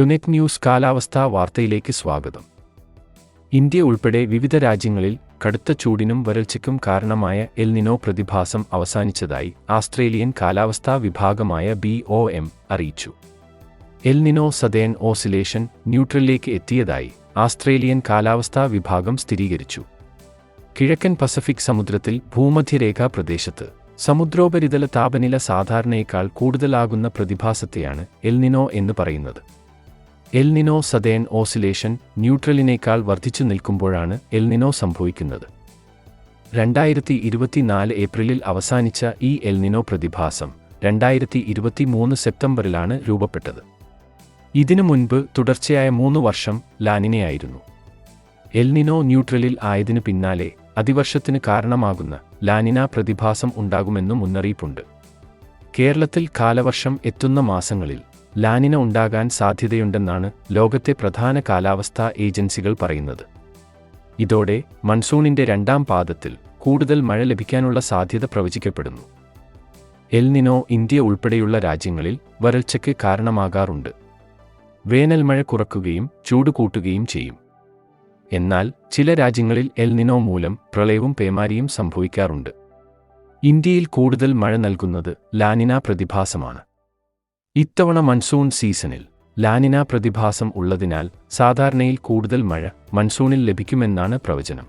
ടുനെറ്റ് news കാലാവസ്ഥാ വാർത്തയിലേക്ക് സ്വാഗതം. ഇന്ത്യ ഉൾപ്പെടെ വിവിധ രാജ്യങ്ങളിൽ കടുത്ത ചൂടിനും വരൾച്ചയ്ക്കും കാരണമായ എൽനിനോ പ്രതിഭാസം അവസാനിച്ചതായി ആസ്ട്രേലിയൻ കാലാവസ്ഥാ വിഭാഗമായ ബി ഒ എം അറിയിച്ചു. എൽനിനോ സദേൻ ഓസിലേഷൻ ന്യൂട്രലിലേക്ക് എത്തിയതായി ആസ്ട്രേലിയൻ കാലാവസ്ഥാ വിഭാഗം സ്ഥിരീകരിച്ചു. കിഴക്കൻ പസഫിക് സമുദ്രത്തിൽ ഭൂമധ്യരേഖാ പ്രദേശത്ത് സമുദ്രോപരിതല താപനില സാധാരണയേക്കാൾ കൂടുതലാകുന്ന പ്രതിഭാസത്തെയാണ് എൽനിനോ എന്ന് പറയുന്നത്. എൽനിനോ സദേൺ ഓസിലേഷൻ ന്യൂട്രലിനേക്കാൾ വർദ്ധിച്ചു നിൽക്കുമ്പോഴാണ് എൽനിനോ സംഭവിക്കുന്നത്. രണ്ടായിരത്തി ഇരുപത്തിനാല് ഏപ്രിലിൽ അവസാനിച്ച ഈ എൽനിനോ പ്രതിഭാസം രണ്ടായിരത്തി ഇരുപത്തിമൂന്ന് സെപ്റ്റംബറിലാണ് രൂപപ്പെട്ടത്. ഇതിനു മുൻപ് തുടർച്ചയായ മൂന്ന് വർഷം ലാനിനെയായിരുന്നു. എൽനിനോ ന്യൂട്രലിൽ ആയതിനു പിന്നാലെ അതിവർഷത്തിന് കാരണമാകുന്ന ലാനിന പ്രതിഭാസം ഉണ്ടാകുമെന്നും മുന്നറിയിപ്പുണ്ട്. കേരളത്തിൽ കാലവർഷം എത്തുന്ന മാസങ്ങളിൽ ലാനിന ഉണ്ടാകാൻ സാധ്യതയുണ്ടെന്നാണ് ലോകത്തെ പ്രധാന കാലാവസ്ഥാ ഏജൻസികൾ പറയുന്നത്. ഇതോടെ മൺസൂണിന്റെ രണ്ടാം പാദത്തിൽ കൂടുതൽ മഴ ലഭിക്കാനുള്ള സാധ്യത പ്രവചിക്കപ്പെടുന്നു. എൽനിനോ ഇന്ത്യ ഉൾപ്പെടെയുള്ള രാജ്യങ്ങളിൽ വരൾച്ചയ്ക്ക് കാരണമാകാറുണ്ട്. വേനൽ മഴ കുറക്കുകയും ചൂട് കൂട്ടുകയും ചെയ്യും. എന്നാൽ ചില രാജ്യങ്ങളിൽ എൽനിനോ മൂലം പ്രളയവും പേമാരിയും സംഭവിക്കാറുണ്ട്. ഇന്ത്യയിൽ കൂടുതൽ മഴ നൽകുന്നത് ലാനിന പ്രതിഭാസമാണ്. ഇത്തവണ മൺസൂൺ സീസണിൽ ലാനിന പ്രതിഭാസം ഉള്ളതിനാൽ സാധാരണയിൽ കൂടുതൽ മഴ മൺസൂണിൽ ലഭിക്കുമെന്നാണ് പ്രവചനം.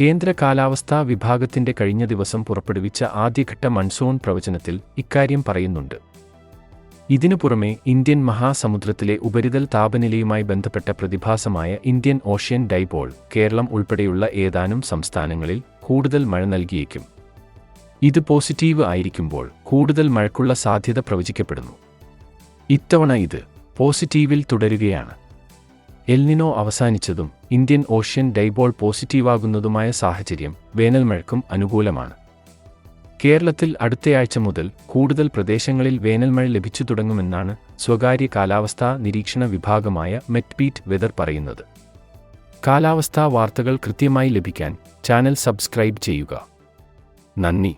കേന്ദ്ര കാലാവസ്ഥാ വിഭാഗത്തിന്റെ കഴിഞ്ഞ ദിവസം പുറപ്പെടുവിച്ച ആദ്യഘട്ട മൺസൂൺ പ്രവചനത്തിൽ ഇക്കാര്യം പറയുന്നുണ്ട്. ഇതിനു പുറമെ ഇന്ത്യൻ മഹാസമുദ്രത്തിലെ ഉപരിതൽ താപനിലയുമായി ബന്ധപ്പെട്ട പ്രതിഭാസമായ ഇന്ത്യൻ ഓഷ്യൻ ഡൈപോൾ കേരളം ഉൾപ്പെടെയുള്ള ഏതാനും സംസ്ഥാനങ്ങളിൽ കൂടുതൽ മഴ നൽകിയേക്കും. ഇത് പോസിറ്റീവ് ആയിരിക്കുമ്പോൾ കൂടുതൽ മഴക്കുള്ള സാധ്യത പ്രവചിക്കപ്പെടുന്നു. ഇത്തവണ ഇത് പോസിറ്റീവിൽ തുടരുകയാണ്. എൽനിനോ അവസാനിച്ചതും ഇന്ത്യൻ ഓഷ്യൻ ഡൈബോൾ പോസിറ്റീവാകുന്നതുമായ സാഹചര്യം വേനൽമഴക്കും അനുകൂലമാണ്. കേരളത്തിൽ അടുത്തയാഴ്ച മുതൽ കൂടുതൽ പ്രദേശങ്ങളിൽ വേനൽമഴ ലഭിച്ചു തുടങ്ങുമെന്നാണ് സ്വകാര്യ കാലാവസ്ഥാ നിരീക്ഷണ വിഭാഗമായ മെറ്റ്പീറ്റ് വെതർ പറയുന്നത്. കാലാവസ്ഥാ വാർത്തകൾ കൃത്യമായി ലഭിക്കാൻ ചാനൽ സബ്സ്ക്രൈബ് ചെയ്യുക. നന്ദി.